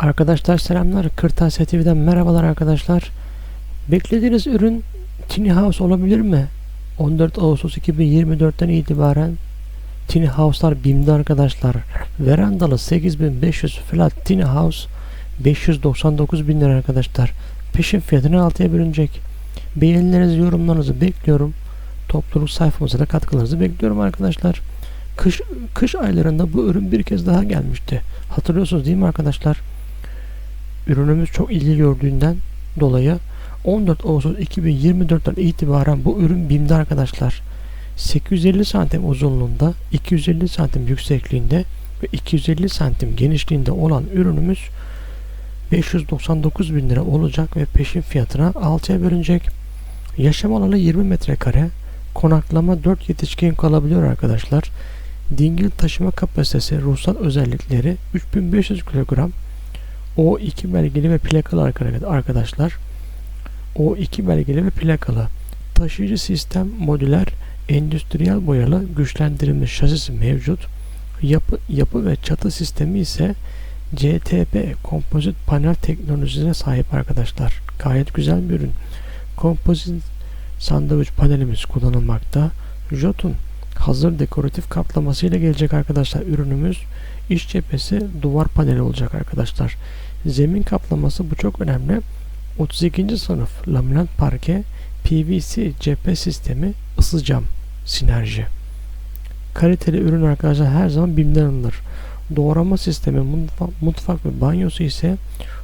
Arkadaşlar selamlar. Kırtasiye TV'den merhabalar arkadaşlar. Beklediğiniz ürün Tiny House olabilir mi? 14 Ağustos 2024'ten itibaren Tiny House'lar BİM'de arkadaşlar. Verandalı 8500 flat Tiny House 599 bin lira arkadaşlar. Peşin fiyatını 6'ya bölünecek. Beğenilerinizi, yorumlarınızı bekliyorum. Topluluk sayfamıza da katkılarınızı bekliyorum arkadaşlar. Kış, kış aylarında bu ürün bir kez daha gelmişti. Hatırlıyorsunuz değil mi arkadaşlar? Ürünümüz çok ilgi gördüğünden dolayı 14 Ağustos 2024'ten itibaren bu ürün BİM'de arkadaşlar. 850 santim uzunluğunda, 250 santim yüksekliğinde ve 250 santim genişliğinde olan ürünümüz 599 bin lira olacak ve peşin fiyatına 6'ya bölünecek. Yaşam alanı 20 metrekare, konaklama 4 yetişkin kalabiliyor arkadaşlar. Dingil taşıma kapasitesi, ruhsat özellikleri 3500 kilogram. O2 belgeli ve plakalı arkadaşlar. O2 belgeli ve plakalı. Taşıyıcı sistem modüler, endüstriyel boyalı güçlendirilmiş şasisi mevcut. Yapı, yapı ve çatı sistemi ise CTP kompozit panel teknolojisine sahip arkadaşlar. Gayet güzel bir ürün. Kompozit sandviç panelimiz kullanılmakta. Jotun hazır dekoratif kaplaması ile gelecek arkadaşlar ürünümüz. İç cephesi duvar paneli olacak arkadaşlar. Zemin kaplaması bu çok önemli. 32. sınıf laminat parke PVC cephe sistemi ısı cam sinerji. Kaliteli ürün arkadaşlar her zaman BİM'den alınır. Doğrama sistemi mutfak, mutfak ve banyosu ise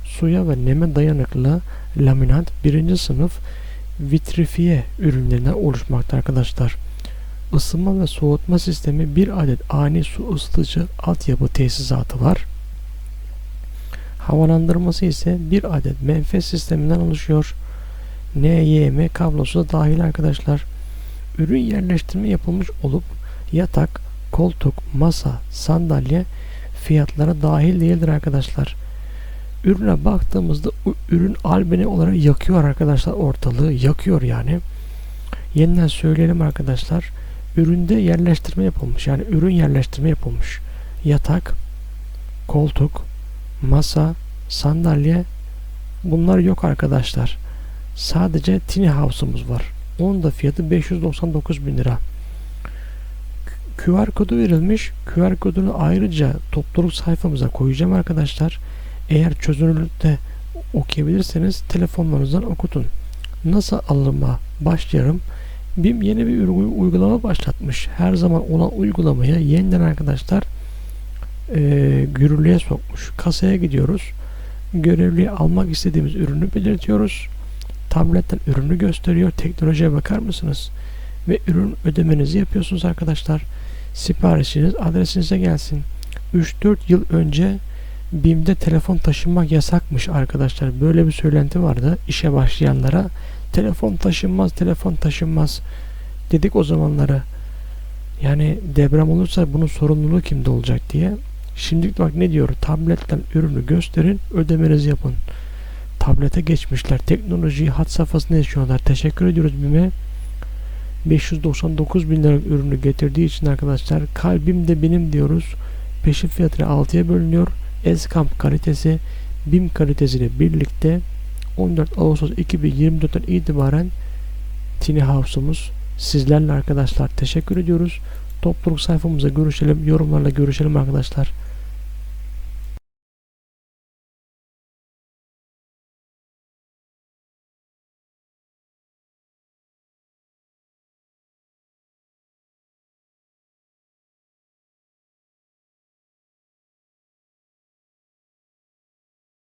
suya ve neme dayanıklı laminat 1. sınıf vitrifiye ürünlerinden oluşmakta arkadaşlar. Isınma ve soğutma sistemi bir adet ani su ısıtıcı altyapı tesisatı var. Havalandırması ise bir adet menfez sisteminden oluşuyor. NYM kablosu da dahil arkadaşlar. Ürün yerleştirme yapılmış olup yatak, koltuk, masa, sandalye fiyatlara dahil değildir arkadaşlar. Ürüne baktığımızda ürün albeni olarak yakıyor arkadaşlar ortalığı yakıyor yani. Yeniden söyleyelim arkadaşlar. Üründe yerleştirme yapılmış. Yani ürün yerleştirme yapılmış. Yatak, koltuk, masa, sandalye bunlar yok arkadaşlar. Sadece tiny house'umuz var. Onun da fiyatı 599 bin lira. QR kodu verilmiş. QR kodunu ayrıca topluluk sayfamıza koyacağım arkadaşlar. Eğer çözünürlükte okuyabilirseniz telefonlarınızdan okutun. Nasıl alıma başlayalım? BİM yeni bir uygulama başlatmış. Her zaman olan uygulamaya yeniden arkadaşlar e, yürürlüğe sokmuş. Kasaya gidiyoruz. Görevliye almak istediğimiz ürünü belirtiyoruz. Tabletten ürünü gösteriyor. Teknolojiye bakar mısınız? Ve ürün ödemenizi yapıyorsunuz arkadaşlar. Siparişiniz adresinize gelsin. 3-4 yıl önce BİM'de telefon taşınmak yasakmış arkadaşlar. Böyle bir söylenti vardı işe başlayanlara. Telefon taşınmaz, telefon taşınmaz dedik o zamanları. Yani deprem olursa bunun sorumluluğu kimde olacak diye. Şimdi bak ne diyor? Tabletten ürünü gösterin, ödemenizi yapın. Tablete geçmişler. Teknolojiyi hat safhasına yaşıyorlar. Teşekkür ediyoruz BİM'e. 599 bin liralık ürünü getirdiği için arkadaşlar kalbim de benim diyoruz. Peşin fiyatı 6'ya bölünüyor. Eskamp kalitesi BİM kalitesiyle birlikte 14 Ağustos 2024'ten itibaren Tiny House'umuz sizlerle arkadaşlar teşekkür ediyoruz. Topluluk sayfamıza görüşelim. Yorumlarla görüşelim arkadaşlar.